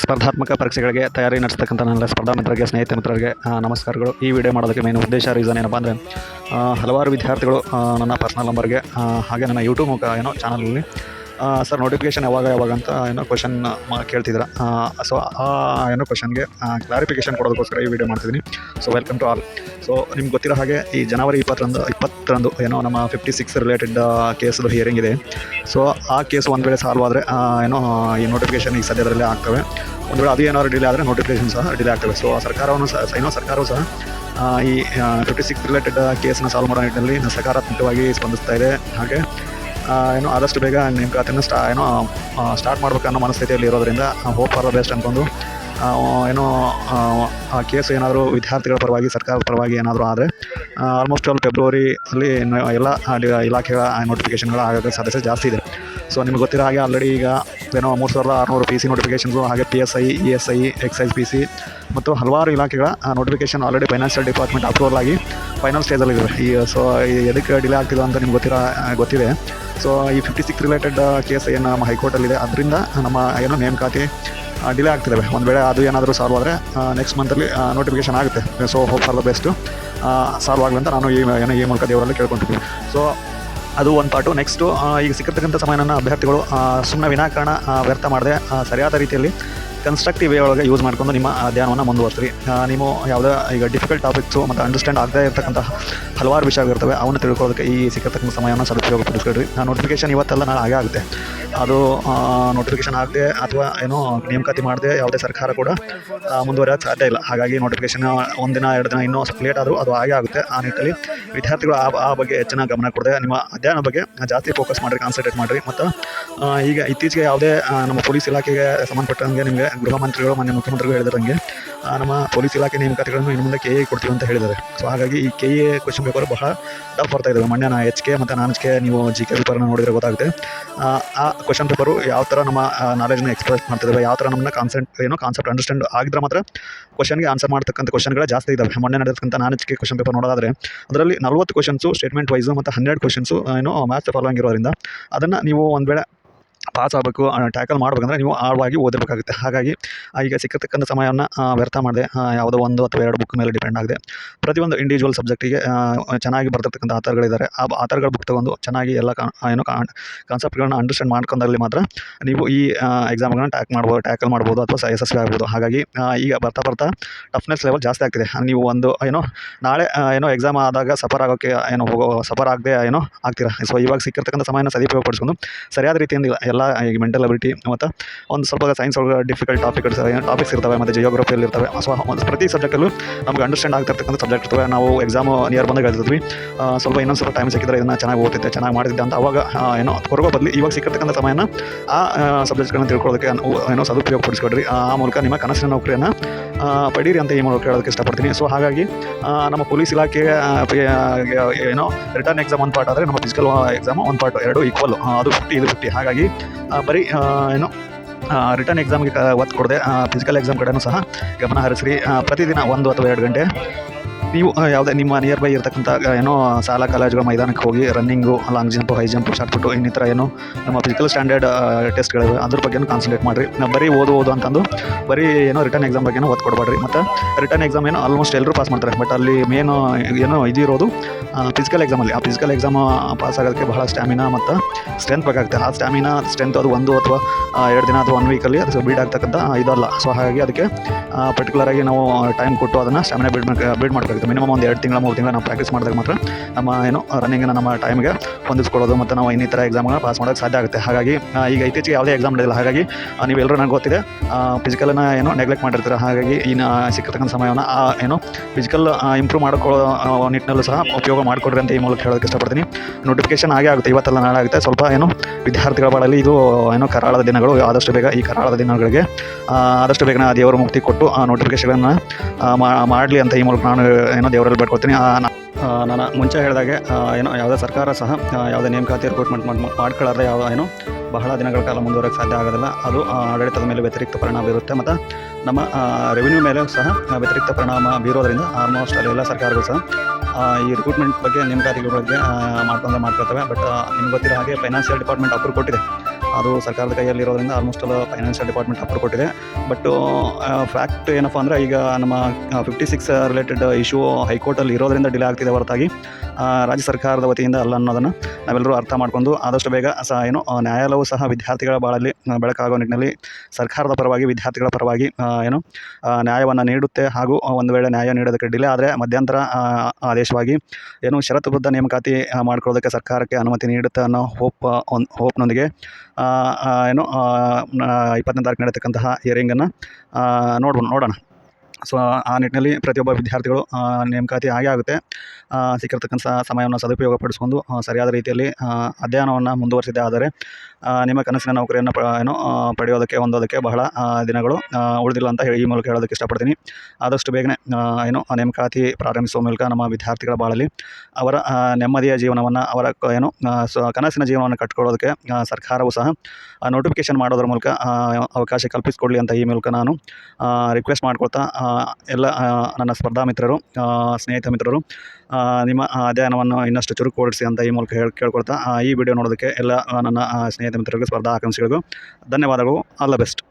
ಸ್ಪರ್ಧಾತ್ಮಕ ಪರೀಕ್ಷೆಗಳಿಗೆ ತಯಾರಿ ನಡೆಸ್ತಕ್ಕಂಥ ನನ್ನ ಸ್ಪರ್ಧಾ ಮಿತ್ರರಿಗೆ, ಸ್ನೇಹಿತ ಮಿತ್ರರಿಗೆ ನಮಸ್ಕಾರಗಳು. ಈ ವಿಡಿಯೋ ಮಾಡೋದಕ್ಕೆ ಮೇನ್ ಉದ್ದೇಶ ರೀಸನ್ ಏನಪ್ಪ ಅಂದರೆ ಹಲವಾರು ವಿದ್ಯಾರ್ಥಿಗಳು ನನ್ನ ಪರ್ಸ್ನಲ್ ನಂಬರ್ಗೆ ಹಾಗೆ ನನ್ನ ಯೂಟ್ಯೂಬ್ ಮುಖ ಏನೋ ಚಾನಲಲ್ಲಿ ಸರ್ ನೋಟಿಫಿಕೇಶನ್ ಯಾವಾಗ ಯಾವಾಗ ಅಂತ ಏನೋ ಕ್ವಶನ್ ಕೇಳ್ತಿದ್ರ ಸೊ ಆ ಏನೋ ಕ್ವಶನ್ಗೆ ಕ್ಲಾರಿಫಿಕೇಶನ್ ಕೊಡೋದಕ್ಕೋಸ್ಕರ ಈ ವಿಡಿಯೋ ಮಾಡ್ತಿದ್ದೀನಿ. So welcome to all so ನಿಮ್ಗೆ ಗೊತ್ತಿರೋ ಹಾಗೆ ಈ ಜನವರಿ ಇಪ್ಪತ್ತರಂದು ಇಪ್ಪತ್ತರಂದು ಏನೋ ನಮ್ಮ ಫಿಫ್ಟಿ ಸಿಕ್ಸ್ ರಿಲೇಟೆಡ್ ಕೇಸ್ದು ಹಿಯರಿಂಗ್ ಇದೆ. ಸೊ ಆ ಕೇಸ್ ಒಂದು ವೇಳೆ ಸಾಲ್ವ್ ಆದರೆ ಏನೋ, ಈ ನೋಟಿಫಿಕೇಶನ್ ಈ ಸದ್ಯದಲ್ಲೇ ಆಗ್ತವೆ. ಒಂದು ವೇಳೆ ಅದು ಏನಾದ್ರು ಡಿಲೇ ಆದರೆ ನೋಟಿಫಿಕೇಶನ್ ಸಹ ಡಿಲೇ ಆಗ್ತವೆ. ಸೊ ಸರ್ಕಾರವನ್ನು ಸಹ ಏನೋ ಸರ್ಕಾರವು ಸಹ ಈ ಫಿಫ್ಟಿ ಸಿಕ್ಸ್ ರಿಲೇಟೆಡ್ ಕೇಸನ್ನು ಸಾಲ್ವ್ ಮಾಡೋ ನಿಟ್ಟಿನಲ್ಲಿ ಸಕಾರಾತ್ಮಕವಾಗಿ ಸ್ಪಂದಿಸ್ತಾ ಇದೆ. ಹಾಗೆ ಏನು ಆದಷ್ಟು ಬೇಗ ನೇಮಕಾತಿಯನ್ನು ಸ್ಟಾ ಏನೋ ಸ್ಟಾರ್ಟ್ ಮಾಡಬೇಕು ಮಾಡ್ಬೇಕನ್ನೋ ಮನಸ್ಥಿತಿಯಲ್ಲಿ ಇರೋದ್ರಿಂದ ಹೋಪ್ ಫಾರ್ ದ ಬೆಸ್ಟ್ ಅಂದ್ಕೊಂಡು ಏನೋ ಆ, ಕೇಸ್ ಏನಾದರೂ ವಿದ್ಯಾರ್ಥಿಗಳ ಪರವಾಗಿ ಸರ್ಕಾರದ ಪರವಾಗಿ ಏನಾದರೂ ಆದರೆ ಆಲ್ಮೋಸ್ಟ್ ಆಲ್ ಫೆಬ್ರವರಿ ಅಲ್ಲಿ ಎಲ್ಲ ಇಲಾಖೆಗಳ ನೋಟಿಫಿಕೇಷನ್ಗಳ ಆಗೋದ್ರ ಸಾಧ್ಯತೆ ಜಾಸ್ತಿ ಇದೆ. ಸೊ ನಿಮ್ಗೆ ಗೊತ್ತಿರೋ ಹಾಗೆ ಆಲ್ರೆಡಿ ಈಗ ಏನೋ ಮೂರು ಸಾವಿರದ ಆರುನೂರು ಪಿ ಸಿ ನೋಟಿಫಿಕೇಷನ್ಸು ಹಾಗೆ P S I E S I excise P C ಮತ್ತು ಹಲವಾರು ಇಲಾಖೆಗಳ notification already financial department approval ಆಗಿ ಫೈನಲ್ ಸ್ಟೇಜಲ್ಲಿದೆ ಈ ಸೊ ಎದಕ್ಕೆ ಡಿಲೇ ಆಗ್ತಿದೆ ಅಂತ ನಿಮ್ಗೆ ಗೊತ್ತಿರೋ ಗೊತ್ತಿದೆ. ಸೊ ಈ ಫಿಫ್ಟಿ ಸಿಕ್ಸ್ ರಿಲೇಟೆಡ್ ಕೇಸ್ ಏನು ನಮ್ಮ ಹೈಕೋರ್ಟಲ್ಲಿದೆ ಅದರಿಂದ ನಮ್ಮ ಏನೋ ನೇಮಕಾತಿ ಡಿಲೇ ಆಗ್ತಿದ್ದಾವೆ ಒಂದು ವೇಳೆ ಅದು ಏನಾದರೂ ಸಾಲ್ವ್ ಆದರೆ ನೆಕ್ಸ್ಟ್ ಮಂತಲ್ಲಿ ನೋಟಿಫಿಕೇಶನ್ ಆಗುತ್ತೆ. So hope for the best solve ಆಗಲಿ ಅಂತ ನಾನು ಈ, ಏನೋ ಈ ಮೂಲಕ ದೇವರಲ್ಲಿ ಕೇಳ್ಕೊತೀನಿ ಸೊ ಅದು ಒಂದು ಪಾಟು ನೆಕ್ಸ್ಟು ಈಗ ಸಿಕ್ಕಿರ್ತಕ್ಕಂಥ ಸಮಯನ ಅಭ್ಯರ್ಥಿಗಳು ಸುಮ್ಮನೆ ವಿನಾಕಾರಣ ವ್ಯರ್ಥ ಮಾಡದೆ ಸರಿಯಾದ ರೀತಿಯಲ್ಲಿ ಕನ್ಸ್ಟ್ರಕ್ಟಿವ್ ವೇ ಒಳಗೆ ಯೂಸ್ ಮಾಡ್ಕೊಂಡು ನಿಮ್ಮ ಧ್ಯಾನವನ್ನು ಮುಂದುವರ್ಸ್ರಿ. ನೀವು ಯಾವುದೇ ಈಗ ಡಿಫಿಕಲ್ಟ್ ಟಾಪಿಕ್ಸು ಮತ್ತು ಅಂಡರ್ಸ್ಟ್ಯಾಂಡ್ ಆಗದೇ ಇರತಕ್ಕಂಥ ಹಲವಾರು ವಿಷಯಗಳಿರ್ತವೆ, ಅವನ್ನ ತಿಳ್ಕೊಳ್ಳೋದಕ್ಕೆ ಈ ಸಿಕ್ಕತಕ್ಕಂಥ ಸಮಯವನ್ನು ಸದುಪಯೋಗ ಪಡಿಸ್ಕೊಳ್ರಿ. ನೋಟಿಫಿಕೇಶನ್ ಇವತ್ತೆಲ್ಲ ನಾಳೆ ಆಗೇ ಆಗುತ್ತೆ. ಅದು ನೋಟಿಫಿಕೇಶನ್ ಆಗದೆ ಅಥವಾ ಏನೋ ನೇಮಕಾತಿ ಮಾಡದೆ ಯಾವುದೇ ಸರ್ಕಾರ ಕೂಡ ಮುಂದುವರಿಯೋಕ್ಕೆ ಸಾಧ್ಯ ಇಲ್ಲ. ಹಾಗಾಗಿ ನೋಟಿಫಿಕೇಶನ್ ಒಂದಿನ ಎರಡು ದಿನ ಇನ್ನೂ ಸ್ವಲ್ಪ ಲೇಟ್ ಆದರೂ ಅದು ಆಗೇ ಆಗುತ್ತೆ. ಆ ನಿಟ್ಟಲ್ಲಿ ವಿದ್ಯಾರ್ಥಿಗಳು ಆ ಆ ಬಗ್ಗೆ ಹೆಚ್ಚಿನ ಗಮನ ಕೊಡದೆ, ನಿಮ್ಮ ಅಧ್ಯಯನ ಬಗ್ಗೆ ಜಾಸ್ತಿ ಫೋಕಸ್ ಮಾಡಿರಿ ಕಾನ್ಸಂಟ್ರೇಟ್ ಮಾಡಿರಿ. ಮತ್ತು ಈಗ ಇತ್ತೀಚೆಗೆ ಯಾವುದೇ ನಮ್ಮ ಪೊಲೀಸ್ ಇಲಾಖೆಗೆ ಸಂಬಂಧಪಟ್ಟಂಗೆ ನಿಮಗೆ ಗೃಹ ಮಂತ್ರಿಗಳು, ಮಾನ್ಯ ಮುಖ್ಯಮಂತ್ರಿಗಳು ಹೇಳಿದಂಗೆ ನಮ್ಮ ಪೊಲೀಸ್ ಇಲಾಖೆ ನೇಮಕಾತಿಗಳನ್ನು ಇನ್ನು ಮುಂದೆ ಕೆ ಎ ಕೊಡ್ತೀವಿ ಅಂತ ಹೇಳಿದ್ದಾರೆ. ಸೊ ಹಾಗಾಗಿ ಈ ಕೆ ಎ ಕ್ವಶನ್ ಪೇಪರ್ ಬಹಳ ಟಫ್ ಬರ್ತಾ ಇದ್ದಾವೆ ಮೊನ್ನೆ ನಾ ಎಚ್ ಕೆ ಮತ್ತು ನಾನ್ ಎಚ್ ಕೆ ನೀವು ಜಿ ಕೆ ಪೇಪರ್ನ ನೋಡಿದರೆ ಗೊತ್ತಾಗುತ್ತೆ. ಆ, ಕ್ವಶನ್ ಪೇಪರು ಯಾವ ಥರ ನಮ್ಮ ನಾಲೆಜ್ನ ಎಕ್ಸ್ಪ್ರೆಸ್ ಮಾಡ್ತಿದ್ದಾವೆ ಯಾವ ಥರ ನಮ್ಮನ್ನ ಕಾನ್ಸೆಂಟ್ ಏನೋ ಕಾನ್ಸೆಪ್ಟ್ ಅಂಡರ್ಸ್ಟ್ಯಾಂಡ್ ಆಗಿದ್ರೆ ಮಾತ್ರ ಕ್ವಶನ್ಗೆ ಆನ್ಸರ್ ಮಾಡ್ತಕ್ಕಂಥ ಕ್ವಶನ್ಗಳು ಜಾಸ್ತಿ ಇದ್ದಾವೆ ಮೊನ್ನೆ ನಡೆದಕ್ಕಂಥ non H K question paper ನೋಡೋದಾದ್ರೆ ಅದರಲ್ಲಿ ನಲ್ವತ್ತು ಕ್ವಶನ್ಸು ಸ್ಟೇಟ್ಮೆಂಟ್ ವೈಸು ಮತ್ತು ಹನ್ನೆರಡು ಕ್ವಶನ್ಸು ಏನೋ ಮ್ಯಾಥ್ಸ್ ಫಾಲೋಯಿಂಗ್ ಇರೋದ್ರಿಂದ ಅದನ್ನು ನೀವು ಒಂದು ವೇಳೆ ಪಾಸ್ ಆಗಬೇಕು ಟ್ಯಾಕಲ್ ಮಾಡಬೇಕಂದ್ರೆ ನೀವು ಆಳವಾಗಿ ಓದಬೇಕಾಗುತ್ತೆ ಹಾಗಾಗಿ ಈಗ ಸಿಕ್ಕತಕ್ಕಂಥ ಸಮಯವನ್ನು ವ್ಯರ್ಥ ಮಾಡದೆ ಯಾವುದೋ ಒಂದು ಅಥವಾ ಎರಡು ಬುಕ್ ಮೇಲೆ ಡಿಪೆಂಡ್ ಆಗದೆ, ಪ್ರತಿಯೊಂದು ಇಂಡಿವಿಜುವಲ್ ಸಬ್ಜೆಕ್ಟಿಗೆ ಚೆನ್ನಾಗಿ ಬರ್ತಿರ್ತಕ್ಕಂಥ ಆಥರ್ಗಳಿದ್ದಾರೆ. ಆ, ಆಥರ್ಗಳ ಬುಕ್ ತಗೊಂಡು ಚೆನ್ನಾಗಿ ಎಲ್ಲ ಏನು ಕಾನ್ಸೆಪ್ಟ್ಗಳನ್ನ ಅಂಡರ್ಸ್ಟ್ಯಾಂಡ್ ಮಾಡ್ಕೊಂಡಲ್ಲಿ ಮಾತ್ರ ನೀವು ಈ ಎಕ್ಸಾಮ್ಗಳನ್ನ ಟ್ಯಾಕ್ ಮಾಡ್ಬೋದು ಟ್ಯಾಕಲ್ ಮಾಡ್ಬೋದು ಅಥವಾ ಯಶಸ್ವಿ ಆಗ್ಬೋದು. ಹಾಗಾಗಿ ಈಗ ಬರ್ತಾ ಬರ್ತಾ ಟಫ್ನೆಸ್ ಲೆವೆಲ್ ಜಾಸ್ತಿ ಆಗ್ತಿದೆ. ನೀವು ಒಂದು, ಏನೋ, ನಾಳೆ ಏನೋ ಎಕ್ಸಾಮ್ ಆದಾಗ ಸಫರ್ ಆಗೋಕ್ಕೆ ಏನೋ ಸಫರ್ ಆಗದೆ ಏನೋ ಆಗ್ತೀರಾ? ಸೊ ಇವಾಗ ಸಿಕ್ಕಿರ್ತಕ್ಕಂಥ ಸಮಯನ ಸದುಪಯೋಗಪಡಿಸ್ಕೊಂಡು, ಸರಿಯಾದ ರೀತಿಯಿಂದ ಎಲ್ಲ ಈಗ ಮೆಂಟಲ್ ಅಬಿಲಿಟಿ ಮತ್ತು ಒಂದು ಸ್ವಲ್ಪ ಸೈನ್ಸ್ ಒಳಗೆ ಡಿಫಿಕಲ್ಟ್ ಟಾಪಿಕ್ಸ್ ಟಾಪಿಕ್ಸ್ ಇರ್ತವೆ, ಮತ್ತು ಜಿಯೋಗ್ರಫಿಯಲ್ಲಿ ಇರ್ತವೆ. ಸೊ ಒಂದು ಪ್ರತಿ ಸಬ್ಜೆಕ್ಟಲ್ಲೂ ನಮ್ಗೆ ಅಂಡರ್ಸ್ಟ್ಯಾಂಡ್ ಆಗ್ತಿರ್ತಕ್ಕಂಥ ಸಬ್ಜೆಕ್ಟ್ ಇರ್ತವೆ. ನಾವು ಎಕ್ಸಾಮು ನಿಯರ್ ಬಂದಾಗ ಹೇಳ್ತಿದ್ವಿ. ಸ್ವಲ್ಪ ಇನ್ನೊಂದು ಸ್ವಲ್ಪ ಟೈಮ್ ಸಿಕ್ಕಿದ್ರೆ ಇದನ್ನು ಚೆನ್ನಾಗಿ ಓದ್ತಿದ್ದೆ, ಚೆನ್ನಾಗಿ ಮಾಡಿದ್ದೆ ಅಂತ ಅವಾಗ ಏನೋ ಕೊರಗೋ ಬದಲು ಇವಾಗ ಸಿಕ್ಕಿರ್ತಕ್ಕಂಥ ಸಮಯನ ಆ ಸಬ್ಜೆಕ್ಟ್ಗಳನ್ನ ತಿಳ್ಕೊಳ್ಳೋದಕ್ಕೆ ಏನೋ ಸದುಪಯೋಗ ಪಡಿಸ್ಕೊಡ್ರಿ ಆ ಮೂಲಕ ನಿಮ್ಮ ಕನಸಿನ ನೌಕರಿಯನ್ನು ಪಡೀರಿ ಅಂತ ಈ ಮೂಲಕ ಹೇಳೋದಕ್ಕೆ ಇಷ್ಟಪಡ್ತೀನಿ. ಸೊ ಹಾಗಾಗಿ ನಮ್ಮ ಪೊಲೀಸ್ ಇಲಾಖೆ ಏನೋ ರಿಟರ್ನ್ ಎಕ್ಸಾಮ್ ಒಂದು ಪಾರ್ಟ್ ಆದರೆ ನಮ್ಮ ಫಿಸಿಕಲ್ ಎಕ್ಸಾಮ್ ಒಂದು ಪಾರ್ಟ್ ಎರಡು ಈಕ್ವಲ್ ಅದು ಫಿಫ್ಟಿ ಇದು ಫಿಫ್ಟಿ ಹಾಗಾಗಿ ಬರೀ ಏನು ರಿಟರ್ನ್ ಎಕ್ಸಾಮ್ಗೆ ಒತ್ತು ಕೊಡದೆ ಫಿಸಿಕಲ್ ಎಕ್ಸಾಮ್ ಕಡೆಯೂ ಸಹ ಗಮನ ಹರಿಸ್ರಿ. ಪ್ರತಿದಿನ ಒಂದು ಅಥವಾ ಎರಡು ಗಂಟೆ ನೀವು ಯಾವುದೇ ನಿಮ್ಮ ನಿಯರ್ ಬೈ ಇರತಕ್ಕಂಥ ಏನೋ ಶಾಲಾ ಕಾಲೇಜುಗಳ ಮೈದಾನಕ್ಕೆ ಹೋಗಿ running long jump high jump shot put ಇನ್ನಿತರ ಏನೋ ನಮ್ಮ ಫಿಸಿಕಲ್ ಸ್ಟ್ಯಾಂಡರ್ಡ್ ಟೆಸ್ಟ್ಗಳಿವೆ ಅದ್ರ ಬಗ್ಗೆನೂ ಕಾನ್ಸಂಟ್ರೇಟ್ ಮಾಡಿರಿ. ಬರೀ ಓದು ಓದು ಅಂತಂದು, ಬರೀ ಏನೋ ರಿಟರ್ನ್ ಎಕ್ಸಾಮ್ ಬಗ್ಗೆನೂ ಒತ್ತು ಕೊಡಬೇಡ್ರಿ. ಮತ್ತು ರಿಟರ್ನ್ ಎಕ್ಸಾಮ್ ಏನೋ ಆಲ್ಮೋಸ್ಟ್ ಎಲ್ಲರೂ ಪಾಸ್ ಮಾಡ್ತಾರೆ. ಬಟ್ ಅಲ್ಲಿ ಮೇನ್ ಏನೋ ಇದಿರೋದು ಫಿಸಿಕಲ್ ಎಕ್ಸಾಮಲ್ಲಿ ಆ ಫಿಸಿಕಲ್ ಎಕ್ಸಾಮ್ ಪಾಸ್ ಆಗೋದಕ್ಕೆ ಬಹಳ ಸ್ಟ್ಯಾಮಿನಾ ಮತ್ತು ಸ್ಟ್ರೆಂತ್ ಬೇಕಾಗುತ್ತೆ. ಆ ಸ್ಟ್ಯಾಮಿನಾ ಸ್ಟ್ರೆಂತ್ ಅದು ಒಂದು ಅಥವಾ ಎರಡು ದಿನ ಅಥವಾ ಒನ್ ವೀಕಲ್ಲಿ ಅದು ಬೀಡ್ ಆಗ್ತಕ್ಕಂಥ ಇದಲ್ಲ. ಸೊ ಹಾಗಾಗಿ ಅದಕ್ಕೆ ಪರ್ಟಿಕ್ಯುಲರ್ ಆಗಿ ನಾವು ಟೈಮ್ ಕೊಟ್ಟು ಅದನ್ನು ಸ್ಟ್ಯಾಮಿನಾ ಬಿಲ್ಡ್ ಬಿಲ್ಡ್ ಬಿಲ್ಡ್ ಮಾಡಬೇಕಾಗುತ್ತೆ ಮಿನಿಮಮ್ ಒಂದು ಎರಡು ತಿಂಗಳ, ಮೂರು ತಿಂಗಳ ನಾವು ಪ್ರಾಕ್ಟೀಸ್ ಮಾಡಿದಾಗ ಮಾತ್ರ ನಮ್ಮ ಏನು ರನ್ನಿಂಗನ್ನು ನಮ್ಮ ಟೈಮ್ಗೆ ಹೊಂದಿಸ್ಕೊಳ್ಳೋದು ಮತ್ತು ನಾವು ಇನ್ನಿತರ ಎಕ್ಸಾಮ್ಗಳನ್ನ ಪಾಸ್ ಮಾಡೋಕ್ಕೆ ಸಾಧ್ಯ ಆಗುತ್ತೆ. ಹಾಗಾಗಿ ಈಗ ಇತ್ತೀಚೆಗೆ ಯಾವುದೇ ಎಕ್ಸಾಮ್ ನಡೆಯಲ್ಲ ಹಾಗಾಗಿ ನೀವೆಲ್ಲರೂ ನನಗೆ ಗೊತ್ತಿದೆ ಫಿಸಿಕಲನ್ನು ಏನು ನೆಗ್ಲೆಕ್ಟ್ ಮಾಡಿರ್ತಾರೆ? ಹಾಗಾಗಿ ಇನ್ನು ಸಿಕ್ಕತಕ್ಕಂಥ ಸಮಯವನ್ನು ಏನು ಫಿಸಿಕಲ್ ಇಂಪ್ರೂವ್ ಮಾಡ್ಕೊಳ್ಳೋ ನಿಟ್ಟಿನಲ್ಲೂ ಸಹ ಉಪಯೋಗ ಮಾಡಿಕೊಡ್ರಿ ಅಂತ ಈ ಮೂಲಕ ಹೇಳೋದಕ್ಕೆ ಇಷ್ಟಪಡ್ತೀನಿ. ನೋಟಿಫಿಕೇಶನ್ ಆಗೇ ಆಗುತ್ತೆ, ಇವತ್ತೆಲ್ಲ ನಾಳೆ ಆಗುತ್ತೆ. ಸ್ವಲ್ಪ ಏನು ವಿದ್ಯಾರ್ಥಿಗಳ ಬಾಳಲ್ಲಿ ಇದು ಏನೋ ಕರಾಳದ ದಿನಗಳು, ಆದಷ್ಟು ಬೇಗ ಈ ಕರಾಳದ ದಿನಗಳಿಗೆ ಆದಷ್ಟು ಬೇಗ ದೇವರು ಮುಕ್ತಿ ಕೊಟ್ಟು, ಆ ನೋಟಿಫಿಕೇಶನ್ಗಳನ್ನು ಮಾಡಲಿ ಅಂತ ಈ ಮೂಲಕ ನಾನು ಏನೋ ದೇವರಲ್ಲಿ ಬೇಡ್ಕೊಳ್ತೀನಿ ನಾನು ಮುಂಚೆ ಹೇಳಿದಾಗೆ ಏನೋ ಯಾವುದೇ ಸರ್ಕಾರ ಸಹ ಯಾವುದೇ ನೇಮಕಾತಿ ರಿಕ್ರೂಟ್ಮೆಂಟ್ ಮಾಡಿ ಮಾಡ್ಕೊಳ್ಳಾರ್ದೆ ಯಾವ ಏನೋ ಬಹಳ ದಿನಗಳ ಕಾಲ ಮುಂದುವರೆಗೆ ಸಾಧ್ಯ ಆಗೋದಿಲ್ಲ. ಅದು ಆಡಳಿತದ ಮೇಲೆ ವ್ಯತಿರಿಕ್ತ ಪರಿಣಾಮ ಬೀರುತ್ತೆ. ಮತ್ತು ನಮ್ಮ ರೆವಿನ್ಯೂ ಮೇಲೆ ಸಹ ವ್ಯತಿರಿಕ್ತ ಪರಿಣಾಮ ಬೀರೋದ್ರಿಂದ ಆಲ್ಮೋಸ್ಟ್ ಅಲ್ಲೆಲ್ಲ ಸರ್ಕಾರಗಳು ಸಹ ಈ ರಿಕ್ರೂಟ್ಮೆಂಟ್ ಬಗ್ಗೆ ನೇಮಕಾತಿಗಳ ಬಗ್ಗೆ ಮಾಡ್ಕೊಂಡು ಮಾಡ್ಕೊಳ್ತವೆ. ಬಟ್ ನಿಮ್ಗೆ ಗೊತ್ತಿರೋ ಹಾಗೆ ಫೈನಾನ್ಷಿಯಲ್ ಡಿಪಾರ್ಟ್ಮೆಂಟ್ ಅಪ್ರೂವ್ ಕೊಟ್ಟಿದೆ. ಅದು ಸರ್ಕಾರದ ಕೈಯಲ್ಲಿ ಇರೋದ್ರಿಂದ ಆಲ್ಮೋಸ್ಟ್ ಅಲ್ಲ ಫೈನಾನ್ಷಿಯಲ್ ಡಿಪಾರ್ಟ್ಮೆಂಟ್ ಅಪ್ರೂವ್ ಕೊಟ್ಟಿದೆ. ಬಟ್ ಫ್ಯಾಕ್ಟ್ ಏನಪ್ಪ ಅಂದರೆ ಈಗ ನಮ್ಮ ಫಿಫ್ಟಿ ಸಿಕ್ಸ್ ರಿಲೇಟೆಡ್ ಇಶ್ಯೂ ಹೈಕೋರ್ಟಲ್ಲಿ ಇರೋದರಿಂದ ಡಿಲೇ ಆಗ್ತಿದೆ ಹೊರತಾಗಿ. ರಾಜ್ಯ ಸರ್ಕಾರದ ವತಿಯಿಂದ ಅಲ್ಲ ಅನ್ನೋದನ್ನು ನಾವೆಲ್ಲರೂ ಅರ್ಥ ಮಾಡ್ಕೊಂಡು ಆದಷ್ಟು ಬೇಗ ಸಹ ಏನು ನ್ಯಾಯಾಲಯವು ಸಹ ವಿದ್ಯಾರ್ಥಿಗಳ ಬಾಳಲ್ಲಿ, ಬೆಳಕಾಗೋ ನಿಟ್ಟಿನಲ್ಲಿ ಸರ್ಕಾರದ ಪರವಾಗಿ, ವಿದ್ಯಾರ್ಥಿಗಳ ಪರವಾಗಿ ಏನು ನ್ಯಾಯವನ್ನು ನೀಡುತ್ತೆ ಹಾಗೂ ಒಂದು ವೇಳೆ ನ್ಯಾಯ ನೀಡೋದಕ್ಕೆ ಡಿಲೇ ಆದರೆ ಮಧ್ಯಂತರ ಆದೇಶವಾಗಿ ಏನು ಷರತ್ತುಬದ್ಧ ನೇಮಕಾತಿ ಮಾಡ್ಕೊಳ್ಳೋದಕ್ಕೆ ಸರ್ಕಾರಕ್ಕೆ ಅನುಮತಿ ನೀಡುತ್ತೆ ಅನ್ನೋ ಹೋಪ್ ಒಂದು ಹೋಪ್ನೊಂದಿಗೆ ಏನು ಇಪ್ಪತ್ತನೇ ತಾರೀಕು ನಡೀತಕ್ಕಂತಹ ಹಿಯರಿಂಗನ್ನು ನೋಡ್ಬೋದು ನೋಡೋಣ. ಸೊ ಆ ನಿಟ್ಟಿನಲ್ಲಿ ಪ್ರತಿಯೊಬ್ಬ ವಿದ್ಯಾರ್ಥಿಗಳು ನೇಮಕಾತಿ ಆಗೇ ಆಗುತ್ತೆ. ಸಿಕ್ಕಿರ್ತಕ್ಕಂಥ ಸಮಯವನ್ನು ಸದುಪಯೋಗ ಪಡಿಸ್ಕೊಂಡು ಸರಿಯಾದ ರೀತಿಯಲ್ಲಿ ಅಧ್ಯಯನವನ್ನು ಮುಂದುವರಿಸಿದೆ ಆದರೆ ನಿಮ್ಮ ಕನಸಿನ ನೌಕರಿಯನ್ನು ಪ ಏನು ಪಡೆಯೋದಕ್ಕೆ ಹೊಂದೋದಕ್ಕೆ ಬಹಳ ದಿನಗಳು ಉಳಿದಿಲ್ಲ ಅಂತ ಹೇಳಿ ಈ ಮೂಲಕ ಹೇಳೋದಕ್ಕೆ ಇಷ್ಟಪಡ್ತೀನಿ. ಆದಷ್ಟು ಬೇಗನೆ ಏನು ನೇಮಕಾತಿ ಪ್ರಾರಂಭಿಸುವ ಮೂಲಕ ನಮ್ಮ ವಿದ್ಯಾರ್ಥಿಗಳ ಬಾಳಲ್ಲಿ ಅವರ ನೆಮ್ಮದಿಯ ಜೀವನವನ್ನು ಅವರ ಏನು ಆ, ಕನಸಿನ ಜೀವನವನ್ನು ಕಟ್ಕೊಳ್ಳೋದಕ್ಕೆ ಆ, ಸರ್ಕಾರವು ಸಹ ನೋಟಿಫಿಕೇಶನ್ ಮಾಡೋದ್ರ ಮೂಲಕ ಅವಕಾಶ ಕಲ್ಪಿಸಿಕೊಡಲಿ ಅಂತ ಈ ಮೂಲಕ ನಾನು ರಿಕ್ವೆಸ್ಟ್ ಮಾಡ್ಕೊಳ್ತಾ ಎಲ್ಲ ನನ್ನ ಸ್ಪರ್ಧಾ ಮಿತ್ರರು ಸ್ನೇಹಿತ ಮಿತ್ರರು ನಿಮ್ಮ ಅಧ್ಯಯನವನ್ನು ಇನ್ನಷ್ಟು ಚುರುಕುಗೊಳಿಸಿ ಅಂತ ಈ ಮೂಲಕ ಹೇಳಿ, ಕೇಳ್ಕೊಳ್ತಾ ಈ ವಿಡಿಯೋ ನೋಡೋದಕ್ಕೆ ಎಲ್ಲ ನನ್ನ ಸ್ನೇಹಿತ ಮಿತ್ರರಿಗೂ ಸ್ಪರ್ಧಾ ಆಕಾಂಕ್ಷಿಗಳಿಗೂ ಧನ್ಯವಾದಗಳು. All the best